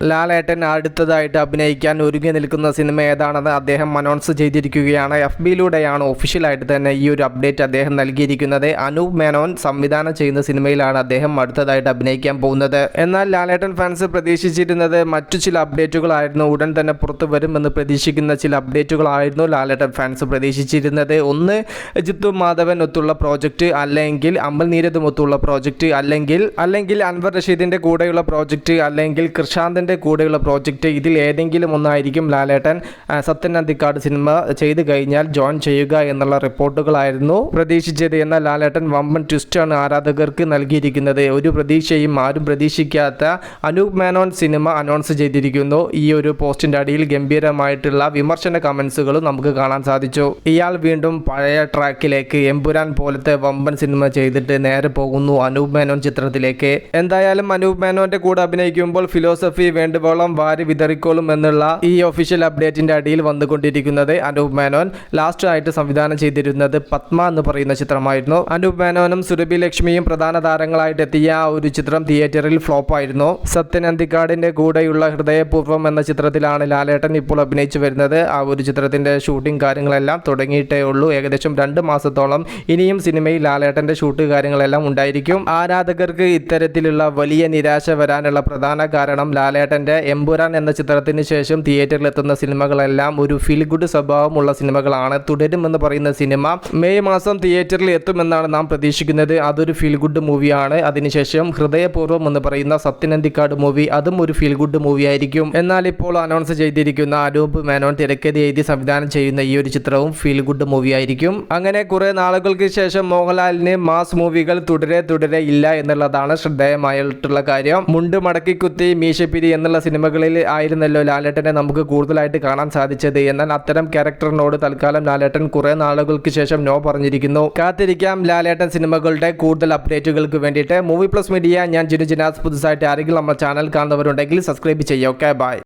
ലാലേട്ടൻ അടുത്തതായിട്ട് അഭിനയിക്കാൻ ഒരുങ്ങി നിൽക്കുന്ന സിനിമ ഏതാണെന്ന് അദ്ദേഹം അനൗൺസ് ചെയ്തിരിക്കുകയാണ്. എഫ് ബിയിലൂടെയാണ് ഒഫീഷ്യലായിട്ട് തന്നെ ഈ ഒരു അപ്ഡേറ്റ് അദ്ദേഹം നൽകിയിരിക്കുന്നത്. അനൂപ് മേനോൻ സംവിധാനം ചെയ്യുന്ന സിനിമയിലാണ് അദ്ദേഹം അടുത്തതായിട്ട് അഭിനയിക്കാൻ പോകുന്നത്. എന്നാൽ ലാലേട്ടൻ ഫാൻസ് പ്രതീക്ഷിച്ചിരുന്നത് മറ്റു ചില അപ്ഡേറ്റുകളായിരുന്നു ഉടൻ തന്നെ പുറത്തു വരുമെന്ന് പ്രതീക്ഷിക്കുന്ന ചില അപ്ഡേറ്റുകളായിരുന്നു ലാലേട്ടൻ ഫാൻസ് പ്രതീക്ഷിച്ചിരുന്നത്. ഒന്ന് ജിത്തു മാധവൻ ഒത്തുള്ള പ്രോജക്റ്റ് അല്ലെങ്കിൽ അമ്പൽ നീരദും ഒത്തുള്ള പ്രോജക്റ്റ് അല്ലെങ്കിൽ അല്ലെങ്കിൽ അൻവർ റഷീദിന്റെ കൂടെയുള്ള പ്രോജക്റ്റ് അല്ലെങ്കിൽ കൃഷാന്തിന്റെ കൂടെയുള്ള പ്രോജക്റ്റ് ഇതിൽ ഏതെങ്കിലും ഒന്നായിരിക്കും ലാലേട്ടൻ സത്യൻ അന്തിക്കാട് സിനിമ ചെയ്തു കഴിഞ്ഞാൽ ജോയിൻ ചെയ്യുക എന്നുള്ള റിപ്പോർട്ടുകളായിരുന്നു പ്രതീക്ഷിച്ചത്. എന്ന ലാലേട്ടൻ വമ്പൻ ട്വിസ്റ്റാണ് ആരാധകർക്ക് നൽകിയിരിക്കുന്നത്. ഒരു പ്രതീക്ഷയും ആരും പ്രതീക്ഷിക്കാത്ത അനൂപ് മേനോൻ സിനിമ അനൗൺസ് ചെയ്തിരിക്കുന്നു. ഈ ഒരു പോസ്റ്റിന്റെ അടിയിൽ ഗംഭീരമായിട്ടുള്ള വിമർശന കമന്റ്സുകളും നമുക്ക് കാണാൻ സാധിച്ചു. ഇയാൾ വീണ്ടും പഴയ ട്രാക്കിലേക്ക് എമ്പുരാൻ പോലത്തെ വമ്പൻ സിനിമ ചെയ്തിട്ട് നേരെ പോകുന്നു അനൂപ് മേനോൻ ചിത്രത്തിലേക്ക്. എന്തായാലും അനൂപ് മേനോന്റെ കൂടെ അഭിനയിക്കുമ്പോൾ ഫിലോസഫി വേണ്ടുവോളം വാരി വിതറിക്കോളും എന്നുള്ള ഈ ഒഫീഷ്യൽ അപ്ഡേറ്റിന്റെ അടിയിൽ വന്നുകൊണ്ടിരിക്കുന്നത് അനൂപ് മേനോൻ. ലാസ്റ്റ് ആയിട്ട് സംവിധാനം ചെയ്തിരുന്നത് പത്മ എന്ന് പറയുന്ന ചിത്രമായിരുന്നു. അനൂപ് മേനോനും സുരഭി ലക്ഷ്മിയും പ്രധാന താരങ്ങളായിട്ട് എത്തിയ ആ ഒരു ചിത്രം തിയേറ്ററിൽ ഫ്ലോപ്പ് ആയിരുന്നു. സത്യൻ അന്തിക്കാടിന്റെ കൂടെയുള്ള ഹൃദയപൂർവം എന്ന ചിത്രത്തിലാണ് ലാലേട്ടൻ ഇപ്പോൾ അഭിനയിച്ചു വരുന്നത്. ആ ഒരു ചിത്രത്തിന്റെ ഷൂട്ടിംഗ് കാര്യങ്ങളെല്ലാം തുടങ്ങിയിട്ടേ ഉള്ളൂ. ഏകദേശം രണ്ട് മാസത്തോളം ഇനിയും സിനിമയിൽ ലാലേട്ടന്റെ ഷൂട്ട് കാര്യങ്ങളെല്ലാം ഉണ്ടായിരിക്കും. ആരാധകർക്ക് ഇത്തരത്തിലുള്ള വലിയ നിരാശ വരാനുള്ള പ്രധാന കാരണം ലാലേട്ടന്റെ എമ്പുരാൻ എന്ന ചിത്രത്തിന് ശേഷം തിയേറ്ററിൽ എത്തുന്ന സിനിമകളെല്ലാം ഒരു ഫീൽ ഗുഡ് സ്വഭാവമുള്ള സിനിമകളാണ്. തുടരുമെന്ന് പറയുന്ന സിനിമ മെയ് മാസം തിയേറ്ററിൽ എത്തുമെന്നാണ് നാം പ്രതീക്ഷിക്കുന്നത്. അതൊരു ഫീൽ ഗുഡ് മൂവിയാണ് അതിനുശേഷം ഹൃദയപൂർവം എന്ന് പറയുന്ന സത്യനന്ദിക്കാട് മൂവി അതും ഒരു ഫീൽ ഗുഡ് മൂവി ആയിരിക്കും. എന്നാൽ ഇപ്പോൾ അനൗൺസ് ചെയ്തിരിക്കുന്ന അനൂപ് മേനോൻ തിരക്കഥ എഴുതി സംവിധാനം ചെയ്യുന്ന ഈ ഒരു ചിത്രവും ഫീൽ ഗുഡ് മൂവി ആയിരിക്കും. അങ്ങനെ കുറെ നാളുകൾക്ക് ശേഷം മോഹൻലാലിന് മാസ് മൂവികൾ തുടരെ തുടരെ ഇല്ല എന്നുള്ളതാണ് ശ്രദ്ധേയമായിട്ടുള്ള കാര്യം. മുണ്ട് മടക്കി കുത്തി മീശപ്പിരി എന്നുള്ള സിനിമകളിൽ ആയിരുന്നല്ലോ ലാലേട്ടനെ നമുക്ക് കൂടുതലായിട്ട് കാണാൻ സാധിച്ചത്. എന്നാൽ അത്തരം ക്യാരക്ടറിനോട് തൽക്കാലം ലാലേട്ടൻ കുറെ നാളുകൾക്ക് ശേഷം നോ പറഞ്ഞിരിക്കുന്നു. കാത്തിരിക്കാം ലാലേട്ടൻ സിനിമകളുടെ കൂടുതൽ അപ്ഡേറ്റുകൾക്ക് വേണ്ടിയിട്ട്. മൂവി പ്ലസ് മീഡിയ ഞാൻ ജിനു ജിനാസ്. പുതുസായിട്ട് ആരെങ്കിലും നമ്മുടെ ചാനൽ കാണുന്നവരുണ്ടെങ്കിൽ സബ്സ്ക്രൈബ് ചെയ്യുക. Okay bye